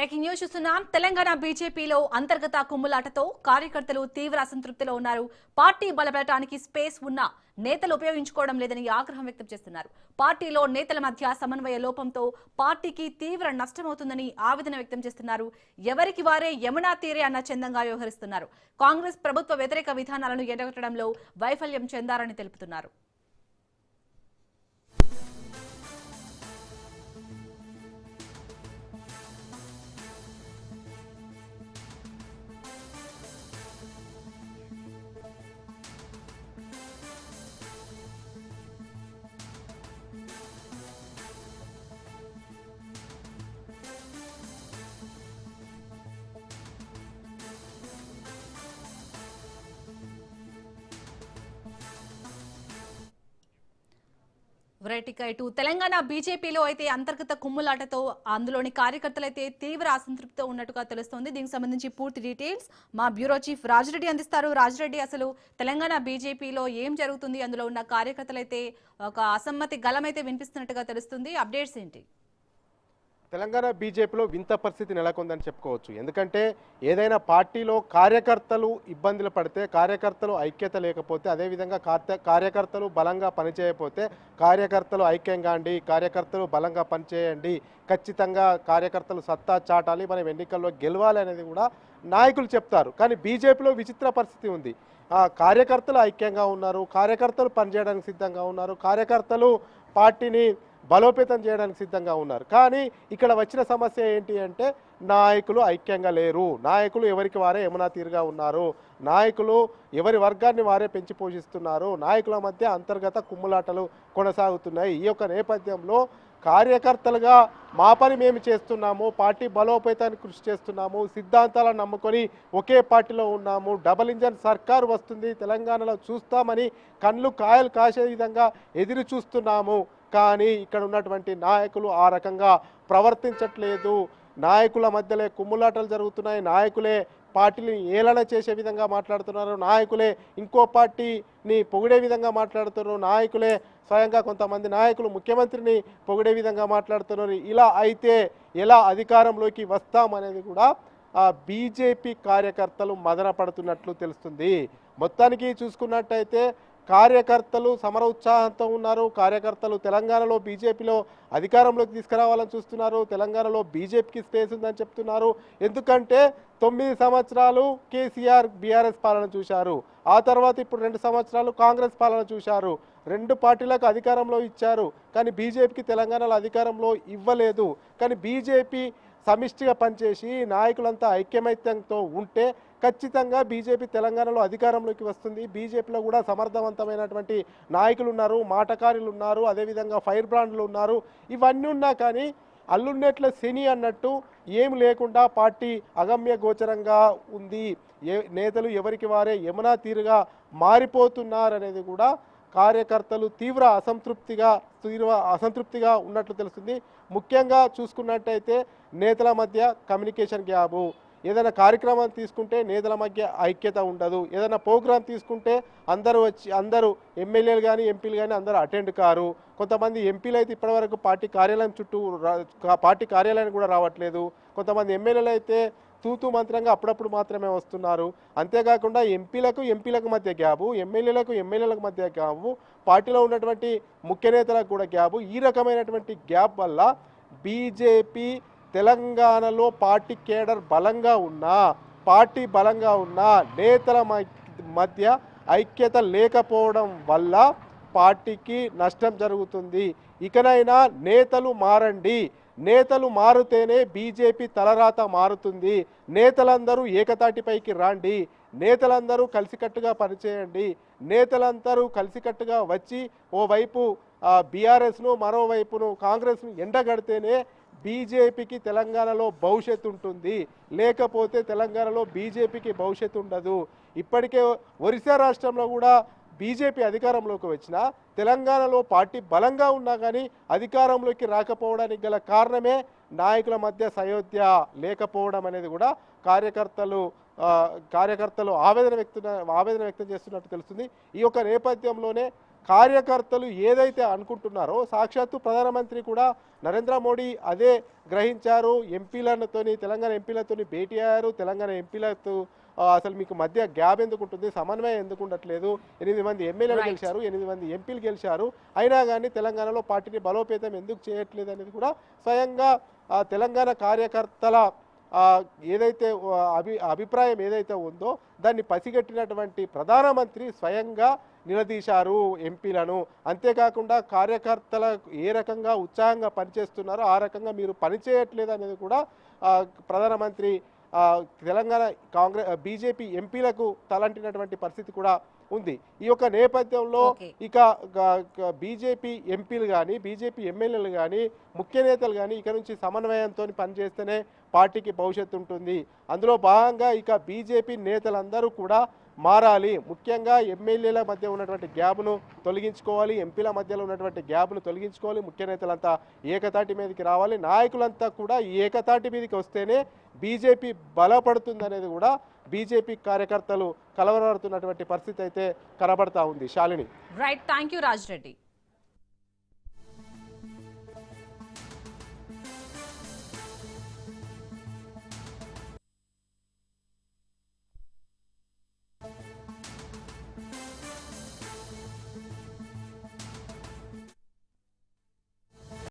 Breaking news చూస్తున్నాం. తెలంగాణ బీజేపీలో అంతర్గత కుమ్ములాటతో కార్యకర్తలు తీవ్ర అసంతృప్తిలో ఉన్నారు. పార్టీ బలపడటానికి స్పేస్ ఉన్న నేతలు ఉపయోగించుకోవడం లేదని ఆగ్రహం వ్యక్తం చేస్తున్నారు. పార్టీలో నేతల మధ్య సమన్వయ లోపంతో పార్టీకి తీవ్ర నష్టమవుతుందని ఆవేదన వ్యక్తం చేస్తున్నారు. ఎవరికి వారే యమునా తీరే అన్న చందంగా వ్యవహరిస్తున్నారు. కాంగ్రెస్ ప్రభుత్వ వ్యతిరేక విధానాలను ఎడగొట్టడంలో వైఫల్యం చెందారని తెలుపుతున్నారు. వెరైటీగా ఇటు తెలంగాణ బీజేపీలో అయితే అంతర్గత కుమ్ములాటతో అందులోని కార్యకర్తలు అయితే తీవ్ర అసంతృప్తితో ఉన్నట్టుగా తెలుస్తోంది. దీనికి సంబంధించి పూర్తి డీటెయిల్స్ మా బ్యూరో చీఫ్ రాజరెడ్డి అందిస్తారు. రాజరెడ్డి అసలు తెలంగాణ బీజేపీలో ఏం జరుగుతుంది? అందులో ఉన్న కార్యకర్తలు అయితే ఒక అసమ్మతి గలమైతే వినిపిస్తున్నట్టుగా తెలుస్తుంది. అప్డేట్స్ ఏంటి? తెలంగాణ బీజేపీలో వింత పరిస్థితి నెలకొందని చెప్పుకోవచ్చు. ఎందుకంటే ఏదైనా పార్టీలో కార్యకర్తలు ఇబ్బందులు పడితే కార్యకర్తలు ఐక్యత లేకపోతే అదేవిధంగా కార్యకర్తలు బలంగా పనిచేయకపోతే కార్యకర్తలు ఐక్యంగా అండి కార్యకర్తలు బలంగా పనిచేయండి ఖచ్చితంగా కార్యకర్తలు సత్తా చాటాలి మనం ఎన్నికల్లో గెలవాలి అనేది కూడా నాయకులు చెప్తారు. కానీ బీజేపీలో విచిత్ర పరిస్థితి ఉంది. ఆ కార్యకర్తలు ఐక్యంగా ఉన్నారు కార్యకర్తలు పనిచేయడానికి సిద్ధంగా ఉన్నారు కార్యకర్తలు పార్టీని బలోపేతం చేయడానికి సిద్ధంగా ఉన్నారు. కానీ ఇక్కడ వచ్చిన సమస్య ఏంటి అంటే నాయకులు ఐక్యంగా లేరు. నాయకులు ఎవరికి వారే యమునా తీరుగా ఉన్నారు. నాయకులు ఎవరి వర్గాన్ని వారే పెంచి పోషిస్తున్నారు. నాయకుల మధ్య అంతర్గత కుమ్ములాటలు కొనసాగుతున్నాయి. ఈ యొక్క నేపథ్యంలో కార్యకర్తలుగా మా పని మేము చేస్తున్నాము. పార్టీ బలోపేతానికి కృషి చేస్తున్నాము. సిద్ధాంతాలను నమ్ముకొని ఒకే పార్టీలో ఉన్నాము. డబల్ ఇంజన్ సర్కారు వస్తుంది. తెలంగాణలో చూస్తామని కళ్ళు కాయలు కాసే విధంగా ఎదురు చూస్తున్నాము. కానీ ఇక్కడ ఉన్నటువంటి నాయకులు ఆ రకంగా ప్రవర్తించట్లేదు. నాయకుల మధ్యలో కుమ్ములాటలు జరుగుతున్నాయి. నాయకులే పార్టీని ఏలన చేసే విధంగా మాట్లాడుతున్నారు. నాయకులే ఇంకో పార్టీని పొగిడే విధంగా మాట్లాడుతున్నారు. నాయకులే స్వయంగా కొంతమంది నాయకులు ముఖ్యమంత్రిని పొగిడే విధంగా మాట్లాడుతున్నారు. ఇలా అయితే ఎలా అధికారంలోకి వస్తామనేది కూడా ఆ బీజేపీ కార్యకర్తలు మదన పడుతున్నట్లు తెలుస్తుంది. మొత్తానికి చూసుకున్నట్టయితే కార్యకర్తలు సమర ఉత్సాహంతో ఉన్నారు. కార్యకర్తలు తెలంగాణలో బీజేపీలో అధికారంలోకి తీసుకురావాలని చూస్తున్నారు. తెలంగాణలో బీజేపీకి స్పేస్ ఉందని చెప్తున్నారు. ఎందుకంటే తొమ్మిది సంవత్సరాలు కేసీఆర్ బీఆర్ఎస్ పాలన చూశారు. ఆ తర్వాత ఇప్పుడు రెండు సంవత్సరాలు కాంగ్రెస్ పాలన చూశారు. రెండు పార్టీలకు అధికారంలో ఇచ్చారు. కానీ బీజేపీకి తెలంగాణలో అధికారంలో ఇవ్వలేదు. కానీ బీజేపీ సమిష్టిగా పనిచేసి నాయకులంతా ఐక్యమైత్యంతో ఉంటే ఖచ్చితంగా బీజేపీ తెలంగాణలో అధికారంలోకి వస్తుంది. బీజేపీలో కూడా సమర్థవంతమైనటువంటి నాయకులు ఉన్నారు మాటకారులు ఉన్నారు అదేవిధంగా ఫైర్ బ్రాండ్లు ఉన్నారు. ఇవన్నీ ఉన్నా కానీ అల్లుండేట్ల శని అన్నట్టు ఏం లేకుండా పార్టీ అగమ్య గోచరంగా ఉంది. ఏ నేతలు ఎవరికి వారే యమునా తీరుగా మారిపోతున్నారనేది కూడా కార్యకర్తలు తీవ్ర అసంతృప్తిగా తీవ్ర అసంతృప్తిగా ఉన్నట్లు తెలుస్తుంది. ముఖ్యంగా చూసుకున్నట్టయితే నేతల మధ్య కమ్యూనికేషన్ గ్యాబు ఏదైనా కార్యక్రమం తీసుకుంటే నేతల మధ్య ఐక్యత ఉండదు. ఏదైనా ప్రోగ్రాం తీసుకుంటే అందరూ వచ్చి అందరూ ఎమ్మెల్యేలు కానీ ఎంపీలు కానీ అందరూ అటెండ్ కారు. కొంతమంది ఎంపీలు అయితే ఇప్పటివరకు పార్టీ కార్యాలయం చుట్టూ రా- పార్టీ కార్యాలయానికి కూడా రావట్లేదు. కొంతమంది ఎమ్మెల్యేలు అయితే తూతు మంత్రంగా అప్పుడప్పుడు మాత్రమే వస్తున్నారు. అంతేకాకుండా ఎంపీలకు ఎంపీలకు మధ్య గ్యాబు ఎమ్మెల్యేలకు ఎమ్మెల్యేలకు మధ్య గ్యాబు పార్టీలో ఉన్నటువంటి ముఖ్య నేతలకు కూడా గ్యాబు ఈ రకమైనటువంటి గ్యాప్ వల్ల బీజేపీ తెలంగాణలో పార్టీ కేడర్ బలంగా ఉన్నా పార్టీ బలంగా ఉన్నా నేతల మధ్య ఐక్యత లేకపోవడం వల్ల పార్టీకి నష్టం జరుగుతుంది. ఇకనైనా నేతలు మారండి. నేతలు మారుతేనే బీజేపీ తలరాత మారుతుంది. నేతలందరూ ఏకతాటిపైకి రాండి. నేతలందరూ కలిసికట్టుగా పనిచేయండి. నేతలందరూ కలిసికట్టుగా వచ్చి ఓవైపు బీఆర్ఎస్ను మరోవైపును కాంగ్రెస్ను ఎండగడితేనే బీజేపీకి తెలంగాణలో భవిష్యత్తు ఉంటుంది. లేకపోతే తెలంగాణలో బీజేపీకి భవిష్యత్తు ఉండదు. ఇప్పటికే ఒరిస్సా రాష్ట్రంలో కూడా బీజేపీ అధికారంలోకి వచ్చినా తెలంగాణలో పార్టీ బలంగా ఉన్నా కానీ అధికారంలోకి రాకపోవడానికి గల కారణమే నాయకుల మధ్య సయోధ్య లేకపోవడం అనేది కూడా కార్యకర్తలు కార్యకర్తలు ఆవేదన వ్యక్తం ఆవేదన వ్యక్తం చేస్తున్నట్టు తెలుస్తుంది. ఈ యొక్క నేపథ్యంలోనే కార్యకర్తలు ఏదైతే అనుకుంటున్నారో సాక్షాత్తు ప్రధానమంత్రి కూడా నరేంద్ర మోడీ అదే గ్రహించారు. ఎంపీలతోని తెలంగాణ ఎంపీలతోని భేటీ అయ్యారు. తెలంగాణ ఎంపీలతో అసలు మీకు మధ్య గ్యాప్ ఎందుకు ఉంటుంది? సమన్వయం ఎందుకు ఉండట్లేదు? ఎనిమిది మంది ఎమ్మెల్యేలు. గెలిచారు ఎనిమిది మంది ఎంపీలు గెలిచారు. అయినా కానీ తెలంగాణలో పార్టీని బలోపేతం ఎందుకు చేయట్లేదు అనేది కూడా స్వయంగా తెలంగాణ కార్యకర్తల ఏదైతే అభి అభిప్రాయం ఏదైతే ఉందో దాన్ని పసిగట్టినటువంటి ప్రధానమంత్రి స్వయంగా నిలదీశారు ఎంపీలను. అంతేకాకుండా కార్యకర్తల ఏ రకంగా ఉత్సాహంగా పనిచేస్తున్నారో ఆ రకంగా మీరు పనిచేయట్లేదు అనేది కూడా ప్రధానమంత్రి తెలంగాణ కాంగ్రెస్ బీజేపీ ఎంపీలకు తలంటినటువంటి పరిస్థితి కూడా ఉంది ఈ యొక్క నేపథ్యంలో. ఇక బీజేపీ ఎంపీలు కానీ బీజేపీ ఎమ్మెల్యేలు కానీ ముఖ్య నేతలు కానీ ఇక నుంచి సమన్వయంతో పనిచేస్తేనే పార్టీకి భవిష్యత్తు ఉంటుంది అందులో భాగంగా ఇక బీజేపీ నేతలందరూ కూడా మారాలి. ముఖ్యంగా ఎమ్మెల్యేల మధ్య ఉన్నటువంటి గ్యాప్ను తొలగించుకోవాలి. ఎంపీల మధ్యలో ఉన్నటువంటి గ్యాప్ను తొలగించుకోవాలి. ముఖ్య నేతలంతా ఏకతాటి మీదకి రావాలి. నాయకులంతా కూడా ఏకతాటి మీదకి వస్తేనే బీజేపీ బలపడుతుందనేది కూడా బీజేపీ కార్యకర్తలు కలవరపడుతున్నటువంటి పరిస్థితి అయితే కనబడతా ఉంది. Shalini. Right thank you Raj Reddy